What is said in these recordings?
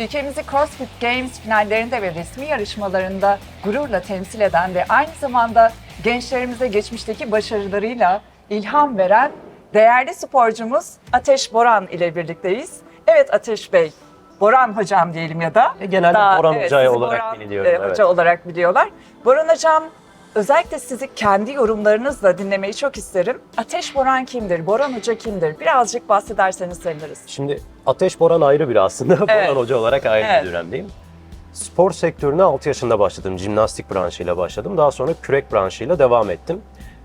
Ülkemizi CrossFit Games finallerinde ve resmi yarışmalarında gururla temsil eden ve aynı zamanda gençlerimize geçmişteki başarılarıyla ilham veren değerli sporcumuz Ateş Boran ile birlikteyiz. Evet Ateş Bey, Boran hocam diyelim ya da. E, genelde Boran Hoca sizi olarak Boran, biliniyorum, e, evet. Hoca olarak biliyorlar. Boran hocam özellikle sizi kendi yorumlarınızla dinlemeyi çok isterim. Ateş Boran kimdir? Boran Hoca kimdir? Birazcık bahsederseniz seviniriz. Şimdi Ateş Boran ayrı biri aslında. Evet. Boran Hoca olarak ayrı Evet. bir dönemdeyim. Spor sektörüne 6 yaşında başladım. Jimnastik branşıyla başladım. Daha sonra kürek branşıyla devam ettim.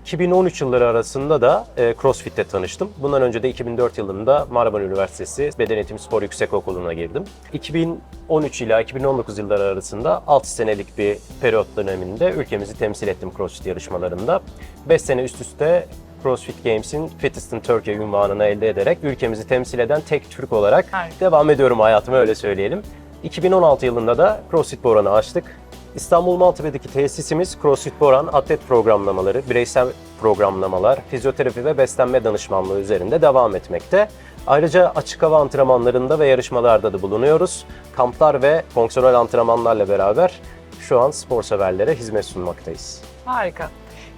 2013 yılları arasında da e, CrossFit'te tanıştım. Bundan önce de 2004 yılında Marmara Üniversitesi Beden Eğitimi Spor Yüksekokulu'na girdim. 2013 ila 2019 yılları arasında 6 senelik bir periyot döneminde ülkemizi temsil ettim CrossFit yarışmalarında. 5 sene üst üste CrossFit Games'in Fittest in Turkey ünvanını elde ederek ülkemizi temsil eden tek Türk olarak Harika. devam ediyorum hayatıma öyle söyleyelim. 2016 yılında da CrossFit Boran'ı açtık. İstanbul Maltepe'deki tesisimiz CrossFit Boran atlet programlamaları, bireysel programlamalar, fizyoterapi ve beslenme danışmanlığı üzerinde devam etmekte. Ayrıca açık hava antrenmanlarında ve yarışmalarda da bulunuyoruz. Kamplar ve fonksiyonel antrenmanlarla beraber şu an spor severlere hizmet sunmaktayız. Harika.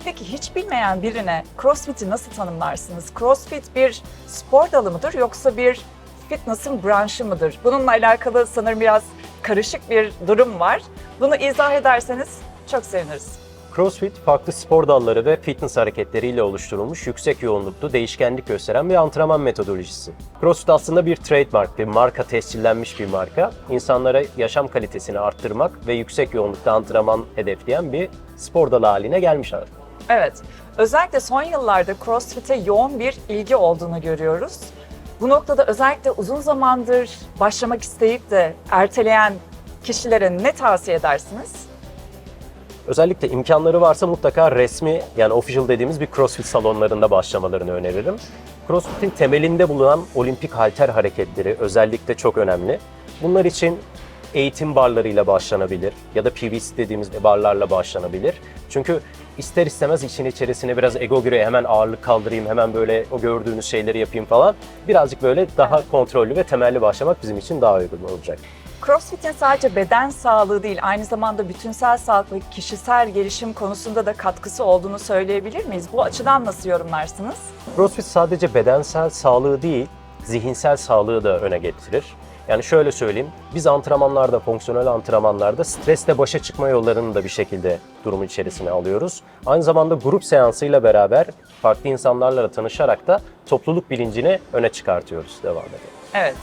Peki hiç bilmeyen birine CrossFit'i nasıl tanımlarsınız? CrossFit bir spor dalı mıdır yoksa bir fitness'ın branşı mıdır? Bununla alakalı sanırım biraz karışık bir durum var. Bunu izah ederseniz çok seviniriz. CrossFit farklı spor dalları ve fitness hareketleriyle oluşturulmuş yüksek yoğunluklu değişkenlik gösteren bir antrenman metodolojisi. CrossFit aslında bir trademark, bir marka tescillenmiş bir marka. İnsanlara yaşam kalitesini arttırmak ve yüksek yoğunlukta antrenman hedefleyen bir spor dalı haline gelmiş artık. Evet, özellikle son yıllarda CrossFit'e yoğun bir ilgi olduğunu görüyoruz. Bu noktada özellikle uzun zamandır başlamak isteyip de erteleyen kişilere ne tavsiye edersiniz? Özellikle imkanları varsa mutlaka resmi yani official dediğimiz bir CrossFit salonlarında başlamalarını öneririm. CrossFit'in temelinde bulunan olimpik halter hareketleri özellikle çok önemli. Bunlar için eğitim barlarıyla başlanabilir ya da PVC dediğimiz barlarla başlanabilir. Çünkü ister istemez işin içerisine biraz ego giriyor. Hemen ağırlık kaldırayım, hemen böyle o gördüğünüz şeyleri yapayım falan. Birazcık böyle daha kontrollü ve temelli başlamak bizim için daha uygun olacak. CrossFit'in sadece beden sağlığı değil, aynı zamanda bütünsel sağlık ve kişisel gelişim konusunda da katkısı olduğunu söyleyebilir miyiz? Bu açıdan nasıl yorumlarsınız? CrossFit sadece bedensel sağlığı değil, zihinsel sağlığı da öne getirir. Yani şöyle söyleyeyim, biz antrenmanlarda, fonksiyonel antrenmanlarda stresle başa çıkma yollarını da bir şekilde durumun içerisine alıyoruz. Aynı zamanda grup seansıyla beraber farklı insanlarla tanışarak da topluluk bilincini öne çıkartıyoruz. Devam edelim. Evet.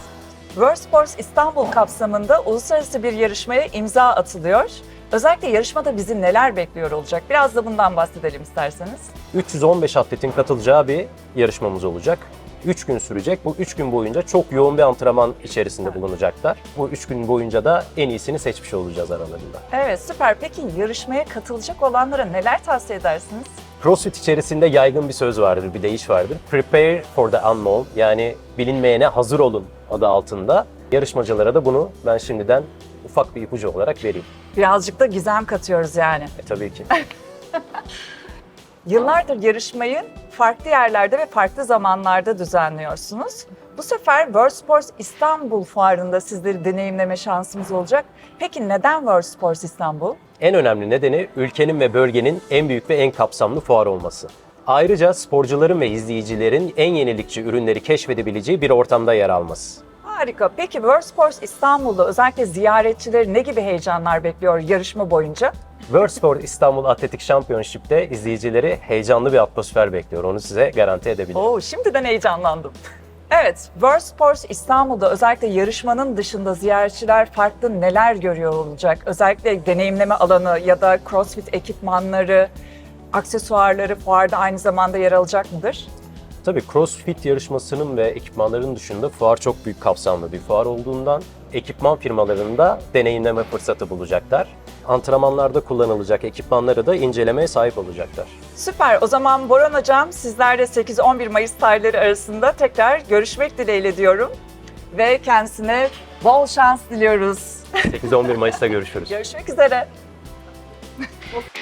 World Sports İstanbul kapsamında uluslararası bir yarışmaya imza atılıyor. Özellikle yarışmada bizi neler bekliyor olacak? Biraz da bundan bahsedelim isterseniz. 315 atletin katılacağı bir yarışmamız olacak. 3 gün sürecek. Bu 3 gün boyunca çok yoğun bir antrenman içerisinde bulunacaklar. Bu 3 gün boyunca da en iyisini seçmiş olacağız aralarında. Evet süper. Peki yarışmaya katılacak olanlara neler tavsiye edersiniz? CrossFit içerisinde yaygın bir söz vardır, bir deyiş vardır. Prepare for the unknown yani bilinmeyene hazır olun adı altında. Yarışmacılara da bunu ben şimdiden ufak bir ipucu olarak vereyim. Birazcık da gizem katıyoruz yani. E, tabii ki. Yıllardır yarışmayı farklı yerlerde ve farklı zamanlarda düzenliyorsunuz. Bu sefer World Sports İstanbul fuarında sizleri deneyimleme şansımız olacak. Peki neden World Sports İstanbul? En önemli nedeni ülkenin ve bölgenin en büyük ve en kapsamlı fuar olması. Ayrıca sporcuların ve izleyicilerin en yenilikçi ürünleri keşfedebileceği bir ortamda yer alması. Harika. Peki World Sports İstanbul'da özellikle ziyaretçileri ne gibi heyecanlar bekliyor yarışma boyunca? World Sport İstanbul Atletik Championship'te izleyicileri heyecanlı bir atmosfer bekliyor. Onu size garanti edebilirim. Oo, şimdiden heyecanlandım. Evet, World Sports İstanbul'da özellikle yarışmanın dışında ziyaretçiler farklı neler görüyor olacak? Özellikle deneyimleme alanı ya da CrossFit ekipmanları, aksesuarları fuarda aynı zamanda yer alacak mıdır? Tabii CrossFit yarışmasının ve ekipmanların dışında fuar çok büyük kapsamlı bir fuar olduğundan ekipman firmalarında deneyimleme fırsatı bulacaklar. Antrenmanlarda kullanılacak ekipmanları da incelemeye sahip olacaklar. Süper. O zaman Boran Hocam sizlerle 8-11 Mayıs tarihleri arasında tekrar görüşmek dileğiyle diyorum. Ve kendisine bol şans diliyoruz. 8-11 Mayıs'ta görüşürüz. Görüşmek üzere.